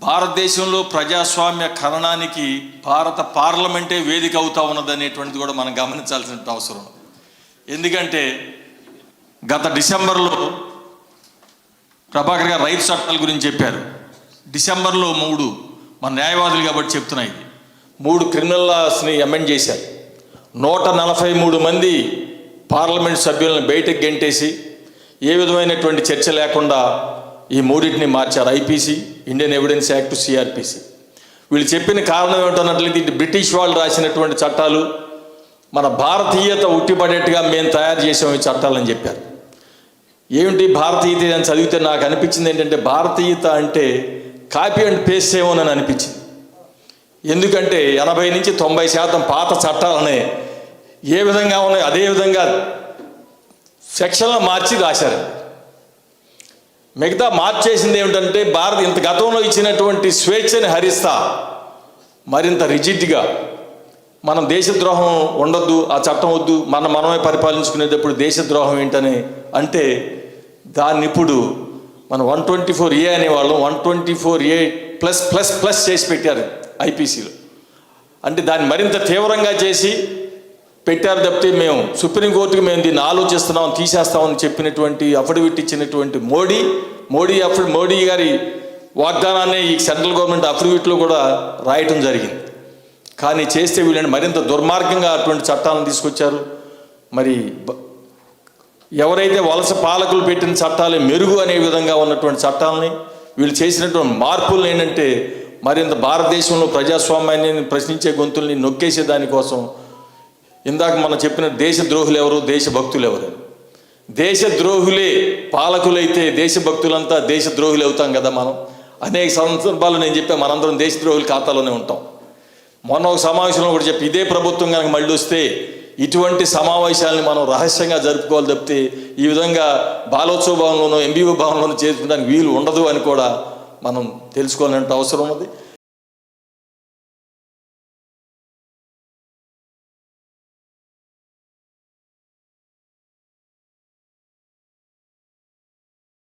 భారతదేశంలో ప్రజాస్వామ్య కరణానికి భారత పార్లమెంటే వేదిక అవుతా ఉన్నదనేటువంటిది కూడా మనం గమనించాల్సిన అవసరం ఎందుకంటే గత డిసెంబర్లో ప్రభాకర్ గారు రైతు చట్టాల గురించి చెప్పారు. డిసెంబర్లో మూడు మన న్యాయవాదులు కాబట్టి చెప్తున్నాయి మూడు క్రిమినల్ లాస్ని అమెండ్ చేశారు. నూట నలభై మూడు మంది పార్లమెంట్ సభ్యులను బయటకు గెంటేసి ఏ విధమైనటువంటి చర్చ లేకుండా ఈ మూడింటిని మార్చారు IPC Indian evidence act CRPC. వీళ్ళు చెప్పిన కారణం ఏమిటన్నట్లయితే ఇది బ్రిటిష్ వాళ్ళు రాసినటువంటి చట్టాలు మన భారతీయత ఉట్టిపడేట్టుగా మేము తయారు చేసాం ఈ చట్టాలని చెప్పారు. ఏమిటి భారతీయత అని చదివితే నాకు అనిపించింది ఏంటంటే భారతీయత అంటే కాపీ అండ్ పేస్ట్ ఏమోనని అనిపించింది. ఎందుకంటే ఎనభై నుంచి తొంభై శాతం పాత చట్టాలనే ఏ విధంగా ఉన్నాయో అదే విధంగా సెక్షన్లో మార్చి రాశారు. మిగతా మార్చేసింది ఏమిటంటే భారత్ ఇంత గతంలో ఇచ్చినటువంటి స్వేచ్ఛని హరిస్తా. మరింత రిజిడ్గా. మనం దేశద్రోహం ఉండొద్దు ఆ చట్టం వద్దు మనం మనమే పరిపాలించుకునేటప్పుడు దేశద్రోహం ఏంటని అంటే దాన్ని ఇప్పుడు మనం one twenty four A అనేవాళ్ళం one twenty four A plus plus plus చేసి పెట్టారు ఐపీసీలో. అంటే దాన్ని మరింత తీవ్రంగా చేసి పెట్టారు తప్పితే మేము సుప్రీంకోర్టుకి మేము దీన్ని ఆలోచిస్తున్నాం తీసేస్తామని చెప్పినటువంటి అఫిడవిట్ ఇచ్చినటువంటి మోడీ మోడీ అఫిడ్ మోడీ గారి వాగ్దానాన్ని ఈ సెంట్రల్ గవర్నమెంట్ అఫిడవిట్లో కూడా రాయటం జరిగింది. కానీ చేస్తే వీళ్ళని మరింత దుర్మార్గంగా అటువంటి చట్టాలను తీసుకొచ్చారు. మరి ఎవరైతే వలస పాలకులు పెట్టిన చట్టాలు మెరుగు అనే విధంగా ఉన్నటువంటి చట్టాలని వీళ్ళు చేసినటువంటి మార్పులు ఏంటంటే మరింత భారతదేశంలో ప్రజాస్వామ్యాన్ని ప్రశ్నించే గొంతుల్ని నొక్కేసే దానికోసం ఇందాక మనం చెప్పిన దేశద్రోహులు ఎవరు దేశభక్తులు ఎవరు దేశద్రోహులే పాలకులైతే దేశభక్తులంతా దేశద్రోహులు అవుతాం కదా మనం? అనేక సందర్భాలు నేను చెప్పాను మనందరం దేశద్రోహుల ఖాతాలోనే ఉంటాం. మొన్న ఒక సమావేశంలో కూడా చెప్పి ఇదే ప్రభుత్వం కనుక మళ్ళీ వస్తే ఇటువంటి సమావేశాలని మనం రహస్యంగా జరుపుకోవాలి తప్పితే ఈ విధంగా బాలోత్సవ భవన్లోనూ ఎంబీఓ భవన్లోనూ చేసుకోవడానికి వీలు ఉండదు అని కూడా మనం తెలుసుకోవాలంటే అవసరం ఉన్నది.